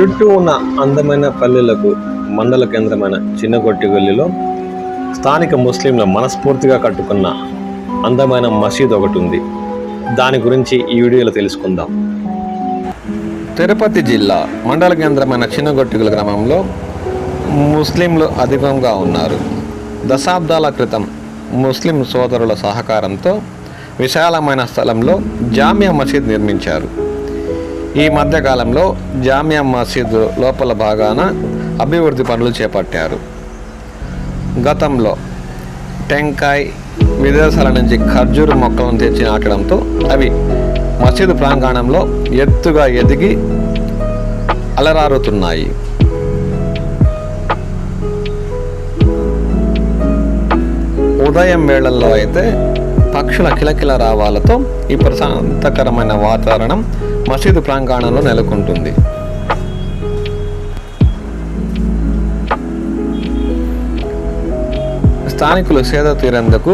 చుట్టూ ఉన్న అందమైన పల్లెలకు మండల కేంద్రమైన చిన్నగొట్టి గల్లీలో స్థానిక ముస్లింలు మనస్ఫూర్తిగా కట్టుకున్న అందమైన మసీద్ ఒకటి ఉంది. దాని గురించి ఈ వీడియోలో తెలుసుకుందాం. తిరుపతి జిల్లా మండల కేంద్రమైన చిన్నగొట్టుగుల గ్రామంలో ముస్లింలు అధికంగా ఉన్నారు. దశాబ్దాల క్రితం ముస్లిం సోదరుల సహకారంతో విశాలమైన స్థలంలో జామియా మసీద్ నిర్మించారు. ఈ మధ్యకాలంలో జామియా మసీద్ లోపల భాగాన అభివృద్ధి పనులు చేపట్టారు. గతంలో టెంకాయ్ విదేశాల నుంచి ఖర్జూరు మొక్కలను తెచ్చి నాటడంతో అవి మసీదు ప్రాంగణంలో ఎత్తుగా ఎదిగి అలరారుతున్నాయి. ఉదయం వేళల్లో అయితే పక్షుల కిలకిల రావాలతో ఈ ప్రశాంతకరమైన వాతావరణం మసీదు ప్రాంగణంలో నెలకొంటుంది. స్థానికులు సేద తీరేందుకు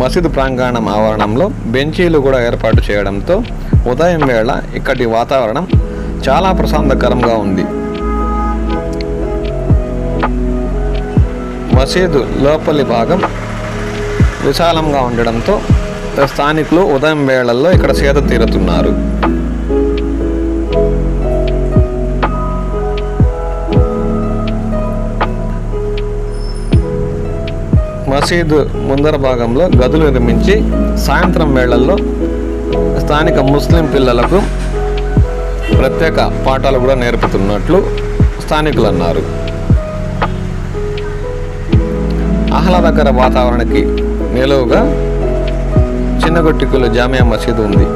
మసీదు ప్రాంగణం ఆవరణంలో బెంచీలు కూడా ఏర్పాటు చేయడంతో ఉదయం వేళ ఇక్కడి వాతావరణం చాలా ప్రశాంతకరంగా ఉంది. మసీదు లోపలి భాగం విశాలంగా ఉండడంతో స్థానికులు ఉదయం వేళల్లో ఇక్కడ సేద తీరుతున్నారు. మసీదు ముందర భాగంలో గదులు నిర్మించి సాయంత్రం వేళల్లో స్థానిక ముస్లిం పిల్లలకు ప్రత్యేక పాఠాలు కూడా నేర్పుతున్నట్లు స్థానికులు అన్నారు. ఆహ్లాదకర వాతావరణానికి నిలువుగా చిన్నగొట్టికుల జామియా మసీదు ఉంది.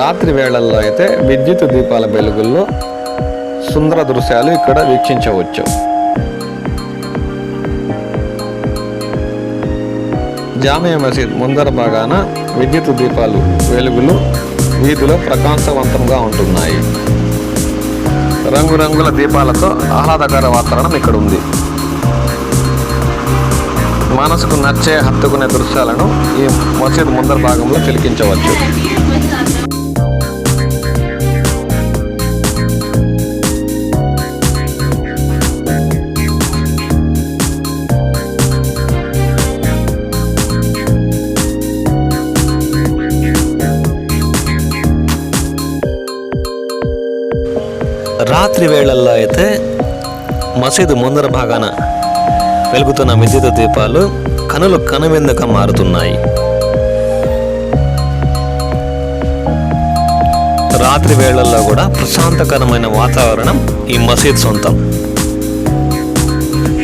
రాత్రి వేళల్లో అయితే విద్యుత్ దీపాల వెలుగుల్లో సుందర దృశ్యాలు ఇక్కడ వీక్షించవచ్చు. జామియా మసీద్ ముందర భాగాన విద్యుత్ దీపాలు వెలుగులు వీధిలో ప్రకాశవంతంగా ఉంటున్నాయి. రంగురంగుల దీపాలతో ఆహ్లాదకర వాతావరణం ఇక్కడ ఉంది మనసుకు నచ్చే హత్తుకునే దృశ్యాలను ఈ మసీద్ ముందర భాగంలో తిలికించవచ్చు. రాత్రి వేళల్లో అయితే మసీదు ముందర భాగాన వెలుగుతున్న విద్యుత్ దీపాలు కనులు కనువిందుగా మారుతున్నాయి. రాత్రి వేళల్లో కూడా ప్రశాంతకరమైన వాతావరణం ఈ మసీద్ సొంతం.